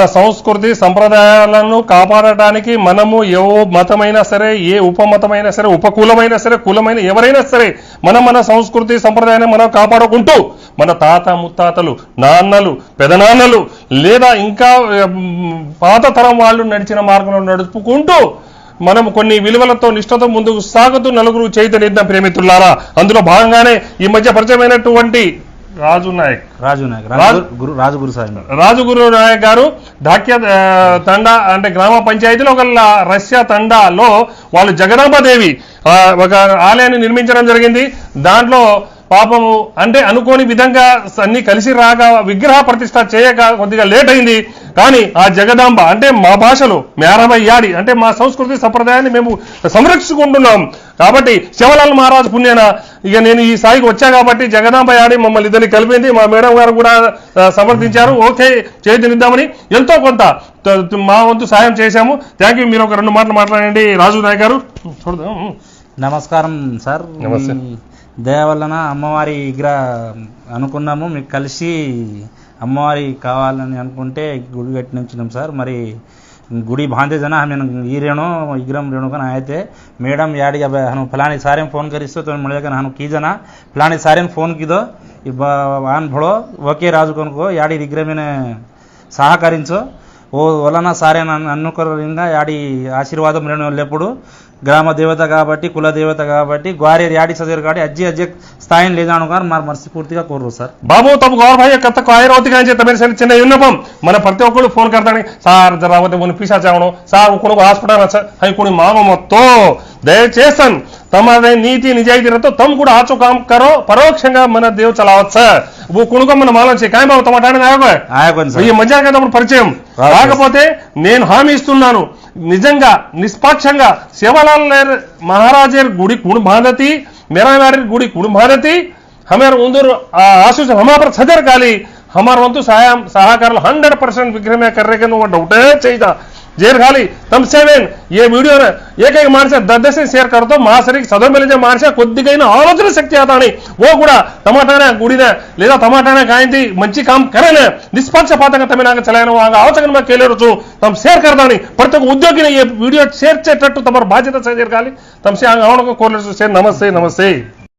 మన సంస్కృతి సంప్రదాయాలను కాపాడటానికి మనము ఏ మతమైనా సరే ఏ ఉపమతమైనా సరే ఉపకులమైనా సరే కులమైన ఎవరైనా సరే మనం మన సంస్కృతి సంప్రదాయాన్ని మనం కాపాడుకుంటూ మన తాత ముత్తాతలు నాన్నలు పెదనాన్నలు లేదా ఇంకా పాత తరం వాళ్ళు నడిచిన మార్గంలో నడుపుకుంటూ మనం కొన్ని విలువలతో నిష్ఠతో ముందుకు సాగుతూ నలుగురు చైతన్యం ప్రేమితులారా అందులో భాగంగానే ఈ మధ్య పరిచయమైనటువంటి రాజు నాయక్. రాజు నాయక్. గురు రాజు గురుసాయి రాజుగురు నాయక్ గారు ఢాక్య ఆ, తండా అంటే గ్రామ పంచాయతీలో ఒక రష్యా తండాలో వాళ్ళు జగదాంబదేవి ఒక ఆలయాన్ని నిర్మించడం జరిగింది. దాంట్లో పాపము అంటే అనుకోని విధంగా అన్ని కలిసి రాక విగ్రహ ప్రతిష్ట చేయక కొద్దిగా లేట్ అయింది. కానీ ఆ జగదాంబ అంటే మా భాషలో మేరమయ్యాడి అంటే మా సంస్కృతి సంప్రదాయాన్ని మేము సంరక్షించుకుంటున్నాం. కాబట్టి శివలాల్ మహారాజ్ పుణ్యన? ఇక నేను ఈ స్థాయికి వచ్చా కాబట్టి జగదాంబ యాడి మమ్మల్ని ఇద్దరిని కలిపింది. మా మేడం గారు కూడా సమర్థించారు. ఓకే చేతినిద్దామని ఎంతో కొంత మా వంతు సాయం చేశాము. థ్యాంక్ యూ మీరు ఒక రెండు మాటలు మాట్లాడండి. రాజు నాయక్ గారు. చూడదాం నమస్కారం సార్. నమస్తే. దయ వలన అమ్మవారి విగ్రహ అనుకున్నాము. మీకు కలిసి అమ్మవారి కావాలని అనుకుంటే గుడి కట్టించినాం సార్. మరి ಗುಡಿ ಬಾಂಧೆ ಜನ ಆಮೇಲೆ ಈ ರೇಣು ಇಗ್ರಮ್ ರೇಣುಕನ ಆಯ್ತೆ ಮೇಡಮ್ ಯಾಡಿಗೆ ನಾನು ಫಲಾನಿ ಸಾರಿನ ಫೋನ್ ಕರಿಸ್ತು ತೊಗೊಂಡು ಮಳಿಗೆ ನಾನು ಕೀ ಜನ ಫಲಾನಿ ಸಾರಿನ ಫೋನ್ ಕಿದೋ ಆನ್ ಭಳೋ ಓಕೆ ರಾಜು ಕನ್ಕೋ ಯಾಡಿ ಇಗ್ರಮೇನೆ ಸಹಕರಿಂಚು ఓ వలన సారే అనుకరంగా యాడి ఆశీర్వాదం రెండు ఎప్పుడు? గ్రామ దేవత కాబట్టి కుల దేవత కాబట్టి గ్వారే యాడి చదివారు కాబట్టి అజ్జి అజ్జి స్థాయిని లేదాను కానీ మరి మనస్ఫూర్తిగా కోరు సార్. బాబు తమ గౌరవ భయ్య కత్త కాయరవతి కానీ తమిళ సరే చిన్న విన్నపం. మన ప్రతి ఒక్కరు ఫోన్ కడతాని సార్ జరావతి కొన్ని పీసా చావడం సార్ కొనుగో హాస్పిటల్ అవి కొన్ని మామ మొత్తం. దయచేసన్ తమ నీతి నిజాయితీలతో తమ కూడా ఆచు కామ్ కరో పరోక్షంగా మన దేవు చలావచ్చ ఓ కుణుకో మనం ఆలోచించి కాయ బాబు తమటాడని ఈ మధ్యాహ్నం కదా పరిచయం కాకపోతే నేను హామీ ఇస్తున్నాను. నిజంగా నిష్పాక్షంగా శివలాల్ నేర్ గుడి కుణ్ భారతి మేరావారి గుడి కుణ్ భారతి హమేర్ ఉందర్ ఆశీస్ హమాపర్ సదర్ కాలి హమార్ వంతు సహాయం సహకారాలు హండ్రెడ్ పర్సెంట్ విగ్రహమే కర్రేకను డౌటే చేయిదా. जेर खाली तम सेवेन ये वीडियो ఏకైక మానస దద్దసి షేర్ కడతో మా సరికి చదువు మెలిచే మానస కొద్దిగైన ఆలోచన శక్తి అవుతాని ఓ కూడా టమాటానే గుడినే లేదా టమాటానే కాయింది మంచి కామ్ కరేనే నిష్పక్షపాతంగా తమిళనాడు చలాయన వాంగ ఆలోచన మీద కేలేరుచు తమ షేర్ కడతాని ప్రతి ఒక్క ఉద్యోగిని ఈ వీడియో షేర్ చేసేటట్టు తమ బాధ్యత చేయాలి తమ సే ఆంగ కోరలేదు షేర్ నమస్తే నమస్తే